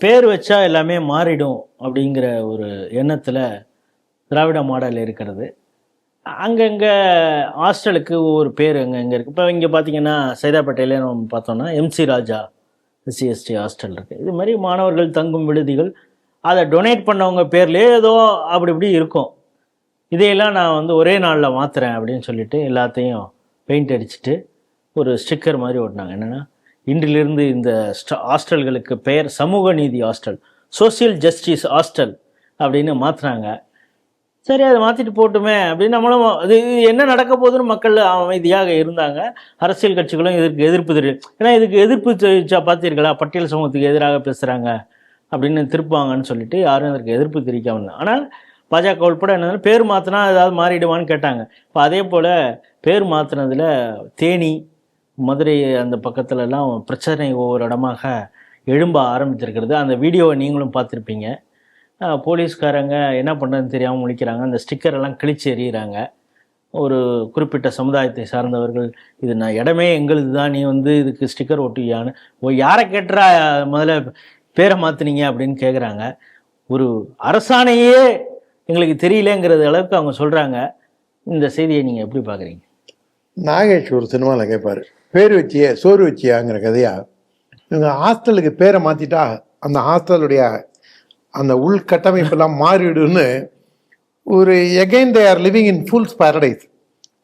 பேர் வச்சா எல்லாமே மாறிடும் அப்படிங்கிற ஒரு எண்ணத்தில் திராவிட மாடல் இருக்கிறது. அங்கங்கே ஹாஸ்டலுக்கு ஒவ்வொரு பேர் அங்கே இங்கே இருக்குது இப்போ இங்கே பார்த்தீங்கன்னா சைதாப்பேட்டையில நம்ம பார்த்தோன்னா எம்சி ராஜா எஸ்சிஎஸ்டி ஹாஸ்டல் இருக்குது இது மாதிரி மாணவர்கள் தங்கும் விடுதிகள் அதை டொனேட் பண்ணவங்க பேர்லேயே ஏதோ அப்படி இப்படி இருக்கும். இதையெல்லாம் நான் வந்து ஒரே நாளில் மாற்றுறேன் அப்படின்னு சொல்லிட்டு எல்லாத்தையும் பெயிண்ட் அடிச்சுட்டு ஒரு ஸ்டிக்கர் மாதிரி ஓட்டினாங்க. என்னென்னா இன்றிலிருந்து இந்த ஸ்ட- ஹாஸ்டல்களுக்கு பெயர் சமூக நீதி ஹாஸ்டல் சோஷியல் ஜஸ்டிஸ் ஹாஸ்டல் அப்படின்னு மாற்றுறாங்க சரி அதை மாற்றிட்டு போட்டுமே அப்படின்னு நம்மளும் இது என்ன நடக்க போகுதுன்னு மக்கள் அமைதியாக இருந்தாங்க. அரசியல் கட்சிகளும் இதற்கு எதிர்ப்பு தெரியும் ஏன்னா இதுக்கு எதிர்ப்பு தெரிவிச்சா பார்த்தீர்களா பட்டியல் சமூகத்துக்கு எதிராக பேசுகிறாங்க அப்படின்னு திருப்பாங்கன்னு சொல்லிட்டு யாரும் இதற்கு எதிர்ப்பு தெரிவிக்காமல் ஆனால் பாஜக உட்பட என்ன பேர் மாற்றினா ஏதாவது மாறிடுவான்னு கேட்டாங்க. இப்போ அதே போல் பேர் மாற்றினதில் தேனி மதுரை அந்த பக்கத்துலலாம் பிரச்சனை ஒவ்வொரு இடமாக எழும்ப ஆரம்பித்திருக்கிறது அந்த வீடியோவை நீங்களும் பார்த்துருப்பீங்க. போலீஸ்காரங்க என்ன பண்ணுறதுன்னு தெரியாமல் முழிக்கிறாங்க. அந்த ஸ்டிக்கரெல்லாம் கிழிச்சு எறிகிறாங்க ஒரு குறிப்பிட்ட சமுதாயத்தை சார்ந்தவர்கள் இது நான் இடமே எங்களுது தான் நீ வந்து இதுக்கு ஸ்டிக்கர் ஒட்டுவியான்னு ஓ யாரை கேட்டுறா முதல்ல பேரை மாற்றுனீங்க அப்படின்னு கேட்குறாங்க ஒரு அரசாணையே எங்களுக்கு தெரியலங்கிறது அளவுக்கு அவங்க சொல்கிறாங்க இந்த செய்தியை நீங்கள் எப்படி பார்க்குறீங்க நாகேஷ் ஒரு சினிமாவில் கேட்பாரு பேர் வச்சியே சோறு வச்சியாங்கிற கதையா? இவங்க ஹாஸ்டலுக்கு பேரை மாத்திட்டா அந்த ஹாஸ்டலுடைய அந்த உள்கட்டமைப்பெல்லாம் மாறிடுன்னு ஒரு again they are living in fool's paradise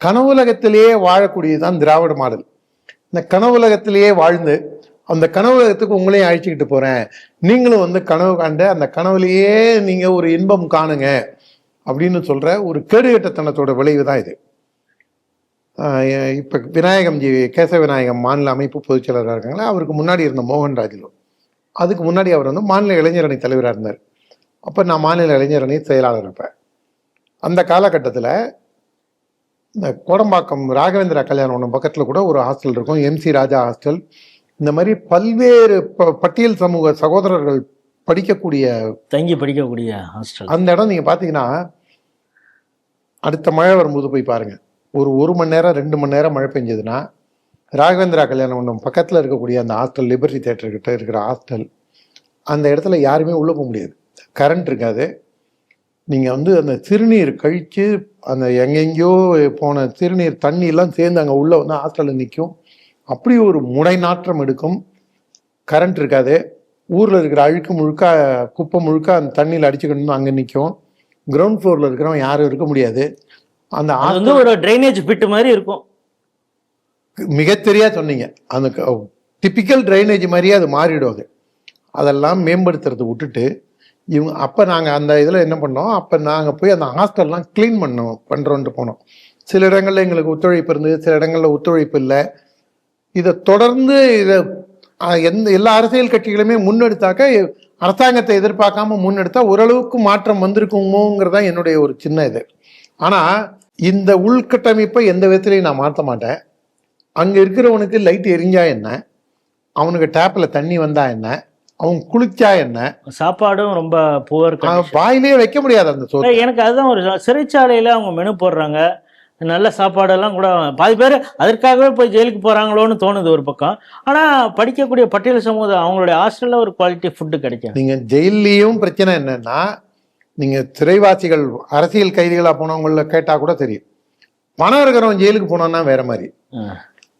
கனவுலகத்திலேயே வாழக்கூடியதுதான் திராவிட மாடல். இந்த கனவுலகத்திலேயே வாழ்ந்து அந்த கனவுலகத்துக்கு உங்களையும் அழைச்சிக்கிட்டு போகிறேன் நீங்களும் வந்து கனவு காண்ட அந்த கனவுலேயே நீங்கள் ஒரு இன்பம் காணுங்க அப்படின்னு சொல்கிற ஒரு கேடுகட்டத்தனத்தோட விளைவு தான் இது. இப்ப விநாயகம் ஜி கேசவ விநாயகம் மாநில அமைப்பு பொதுச் செயலராக இருக்காங்களா? அவருக்கு முன்னாடி இருந்த மோகன் ராஜிலு. அதுக்கு முன்னாடி அவர் வந்து மாநில இளைஞரணி தலைவராக இருந்தார். அப்போ நான் மாநில இளைஞரணி செயலாளர் இருப்பேன் அந்த காலகட்டத்தில் இந்த கோடம்பாக்கம் ராகவேந்திரா கல்யாணம் ஒன்று பக்கத்தில் கூட ஒரு ஹாஸ்டல் இருக்கும். MC Raja hostel. இந்த மாதிரி பல்வேறு ப- பட்டியல் சமூக சகோதரர்கள் படிக்கக்கூடிய தங்கி படிக்கக்கூடிய ஹாஸ்டல். அந்த இடம் நீங்க பாத்தீங்கன்னா அடுத்த மழை வரும்போது போய் பாருங்க. ஒரு ஒரு மணி நேரம் ரெண்டு மணி நேரம் மழை பெஞ்சதுன்னா ராகவேந்திரா கல்யாண மண்டபம் பக்கத்தில் இருக்கக்கூடிய அந்த ஹாஸ்டல் லிபர்ட்டி தேட்டர்கிட்ட இருக்கிற ஹாஸ்டல் அந்த இடத்துல யாருமே உள்ளே போக முடியாது. கரண்ட் இருக்காது. நீங்கள் வந்து அந்த சிறுநீர் கழித்து அந்த எங்கெங்கேயோ போன சிறுநீர் தண்ணியெல்லாம் சேர்ந்து அங்கே உள்ளே வந்து ஹாஸ்டலில் நிற்கும் அப்படி ஒரு முடை நாற்றம் எடுக்கும். கரண்ட் இருக்காது. ஊரில் இருக்கிற அழுக்கு முழுக்க குப்பை முழுக்க அந்த தண்ணியில் அடிச்சுக்கணும்னு அங்கே நிற்கும் கிரவுண்ட் ஃப்ளோரில் இருக்கிறவன் யாரும் இருக்க முடியாது. அந்த அது வந்து ஒரு ட்ரைனேஜ் பிட்டு மாதிரி இருக்கும். மிகத்தெரியா சொன்னீங்க. அந்த டிப்பிக்கல் ட்ரைனேஜ் மாதிரியே அது மாறிடும் அது. அதெல்லாம் மேம்படுத்துறதை விட்டுட்டு இவங்க அப்போ நாங்கள் அந்த இதில் என்ன பண்ணோம்? அப்போ நாங்கள் போய் அந்த ஹாஸ்டல்லாம் க்ளீன் பண்ணோம் பண்ணுறோன்ட்டு போனோம். சில இடங்கள்ல எங்களுக்கு ஒத்துழைப்பு இருந்தது சில இடங்கள்ல ஒத்துழைப்பு இல்லை. இதை தொடர்ந்து இதை எந்த எல்லா அரசியல் கட்சிகளுமே முன்னெடுத்தாக்க அரசாங்கத்தை எதிர்பார்க்காம முன்னெடுத்தா ஓரளவுக்கு மாற்றம் வந்திருக்குமோங்கிறது தான் என்னுடைய ஒரு சின்ன இது. ஆனா இந்த உள்கட்டமைப்பை எந்த விதத்திலையும் நான் மாற்ற மாட்டேன். அங்க இருக்கிறவனுக்கு லைட் எரிஞ்சா என்ன? அவனுக்கு டேப்ல தண்ணி வந்தா என்ன? அவன் குளிச்சா என்ன? சாப்பாடும் ரொம்ப புவர் வாயிலே வைக்க முடியாது அந்த சோறு எனக்கு அதுதான் ஒரு சிறைச்சாலையில் அவங்க மெனு போடுறாங்க. நல்ல சாப்பாடெல்லாம் கூட பாதி பேர் அதற்காகவே போய் ஜெயிலுக்கு போகிறாங்களோன்னு தோணுது ஒரு பக்கம். ஆனால் படிக்கக்கூடிய பட்டியல் சமூகம் அவங்களுடைய ஹாஸ்டலில் ஒரு குவாலிட்டி ஃபுட்டு கிடைக்கும் நீங்க ஜெயிலையும் பிரச்சனை என்னன்னா நீங்க சிறைவாசிகள் அரசியல் கைதிகளா போனவங்கள கேட்டா கூட தெரியும். பணம் இருக்கிறவன் ஜெயிலுக்கு போனான்னா வேற மாதிரி.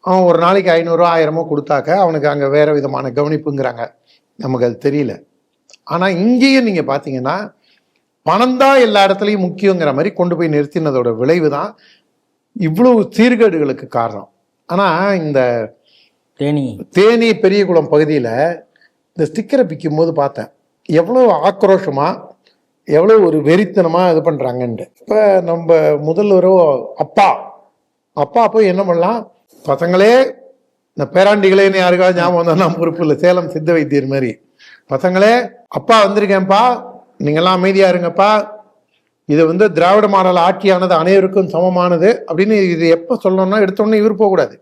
அவன் ஒரு நாளைக்கு ஐநூறுரூவா ஆயிரமோ கொடுத்தாக்க அவனுக்கு அங்கே வேற விதமான கவனிப்புங்கிறாங்க. நமக்கு அது தெரியல. ஆனால் இங்கேயும் நீங்கள் பார்த்தீங்கன்னா பணம் தான் எல்லா இடத்துலையும் முக்கியங்கிற மாதிரி கொண்டு போய் நிறுத்தினதோட விளைவு தான் இவ்வளவு சீர்கேடுகளுக்கு காரணம். ஆனால் இந்த தேனி. தேனி பெரியகுளம் பகுதியில் இந்த ஸ்டிக்கரை பிக்கும் போது பார்த்தேன். எவ்வளோ ஆக்ரோஷமா எவ்வளோ ஒரு வெறித்தனமாக இது பண்ணுறாங்கன்ட்டு இப்போ நம்ம முதல்வரோ அப்பா. அப்பா போய் என்ன பண்ணலாம்? பசங்களே இந்த பேராண்டிகளேன்னு யாருக்காவது ஞாபகம் வந்தா நான் பொறுப்பு இல்லை. சேலம் சித்த வைத்தியர் மாதிரி. பசங்களே அப்பா வந்திருக்கேன்ப்பா. நீங்கெல்லாம் அமைதியா இருங்கப்பா. இது வந்து திராவிட மாடல் ஆட்சியானது அனைவருக்கும் சமமானது அப்படின்னு இது எப்போ சொல்லணும்னா எடுத்தோடனே இவர் போகக்கூடாது.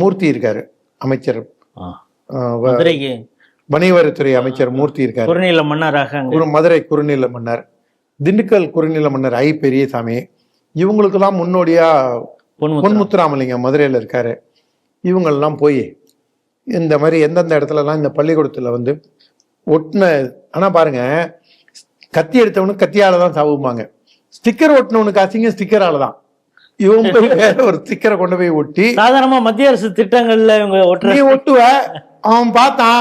மூர்த்தி இருக்காரு அமைச்சர். மதுரைக்கு வணிகவரித்துறை அமைச்சர் மூர்த்தி இருக்காரு. குறுநீல மன்னராக ஒரு மதுரை குறுநில மன்னர் திண்டுக்கல் குறுநில மன்னர் ஐ பெரியசாமி இவங்களுக்கெல்லாம் முன்னோடியா பொன்முத்திரா. பொன்முத்துராமலிங்கம் மதுரையில் இருக்காரு. இவங்கெல்லாம் போய் இந்த மாதிரி எந்தெந்த இடத்துலலாம் இந்த பள்ளிக்கூடத்தில் வந்து ஒட்டின ஆனா பாருங்க கத்தி எடுத்தவனுக்கு கத்தியால தான் சாவும்பாங்க ஸ்டிக்கர் ஒட்டினவனுக்கு அசிங்கம் ஸ்டிக்கரால தான். இவன் போய் வேற ஒரு ஸ்டிக்கரை கொண்டு போய் ஒட்டி சாதாரணமா மத்திய அரசு திட்டங்கள்ல இவங்க ஒட்டுவ அவன் பார்த்தான்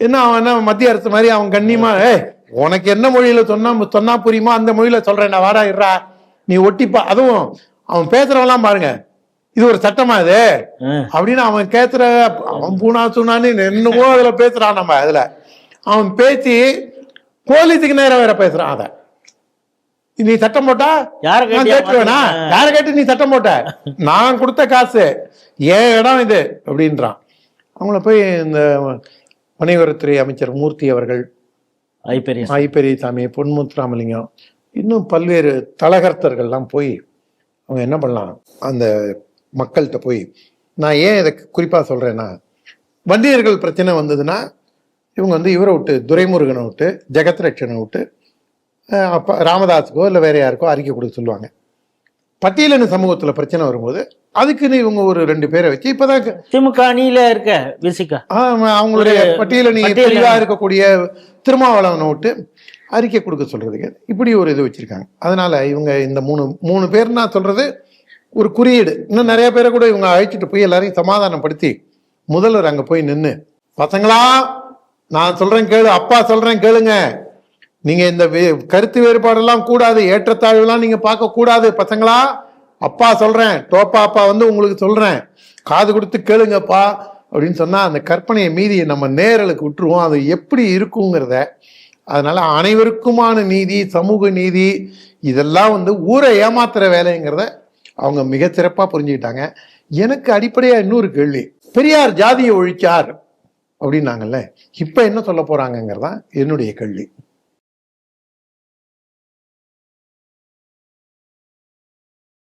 என்ன அவன் என்ன மத்திய அரசு மாதிரி அவன் கண்ணியமா ஏய் உனக்கு என்ன மொழியில சொன்னா சொன்னா புரியுமோ? அந்த மொழியில சொல்றேன் நான் வாடா இருடா. நீ ஒட்டிப்பா. அதுவும் அவன் பேசுறவெல்லாம் பாருங்க. இது ஒரு சட்டமா இது. அப்படின்னு அவன் கேட்கிற அவன் பூனா சுனான்னு என்னமோ அதுல பேசுறான் நம்ம அதுல. அவன் பேசி போலீஸுக்கு நேரம் வேற பேசுறான் அத நீ சட்டம் போட்டா? நான் கேட்டுருவேனா? யாரை கேட்டு நீ சட்டம் போட்ட? நான் கொடுத்த காசு. ஏன் இடம் இது? அப்படின்றான். அவங்கள போய் இந்த வணிகத்துறை அமைச்சர் மூர்த்தி அவர்கள் ஐ பெரிய ஐ பெரியசாமி பொன்முத்துராமலிங்கம் இன்னும் பல்வேறு தலகர்த்தர்கள்லாம் போய் அவங்க என்ன பண்ணலாம்? அந்த மக்கள்கிட்ட போய் நான் ஏன் இதை குறிப்பாக சொல்கிறேன்னா வண்டியர்கள் பிரச்சனை வந்ததுன்னா இவங்க வந்து இவரை விட்டு துரைமுருகனை விட்டு ஜெகத்ரட்சனை விட்டு அப்ப ராமதாஸுக்கோ இல்லை வேற யாருக்கோ அறிக்கை கொடுக்க சொல்லுவாங்க. பட்டியலின சமூகத்தில் பிரச்சனை வரும்போது அதுக்குன்னு இவங்க ஒரு ரெண்டு பேரை வச்சு இப்போதான் திமுக அணியில இருக்க விசிகா. அவங்களுடைய பட்டியலணி. தெளிவா இருக்கக்கூடிய திருமாவளவனை விட்டு அறிக்கை கொடுக்க சொல்றதுக்கு இப்படி ஒரு இது வச்சிருக்காங்க. அதனால இவங்க இந்த மூணு மூணு பேர் நான் சொல்றது ஒரு குறியீடு. இன்னும் நிறைய பேரை கூட இவங்க அழைச்சிட்டு போய் எல்லாரையும் சமாதானப்படுத்தி முதல்வர் அங்க போய் நின்னு பசங்களா நான் சொல்றேன் கேளு அப்பா சொல்றேன் கேளுங்க. நீங்க இந்த வே- கருத்து வேறுபாடெல்லாம் கூடாது ஏற்றத்தாழ்வுலாம் நீங்க பார்க்க கூடாது பசங்களா? அப்பா சொல்றேன் டோப்பா அப்பா வந்து உங்களுக்கு சொல்றேன். காது கொடுத்து கேளுங்கப்பா அப்படின்னு சொன்னா அந்த கற்பனையை மீதி நம்ம நேரலுக்கு விட்டுருவோம். அது எப்படி இருக்குங்கிறத அதனால அனைவருக்குமான நீதி சமூக நீதி இதெல்லாம் வந்து ஊரை ஏமாத்துற வேலைங்கிறத அவங்க மிக சிறப்பா புரிஞ்சுக்கிட்டாங்க. எனக்கு அடிப்படையா இன்னொரு கேள்வி. பெரியார் ஜாதியை ஒழிச்சார் அப்படின்னாங்கல்ல இப்ப என்ன சொல்ல போறாங்கங்கிறதான் என்னுடைய கேள்வி.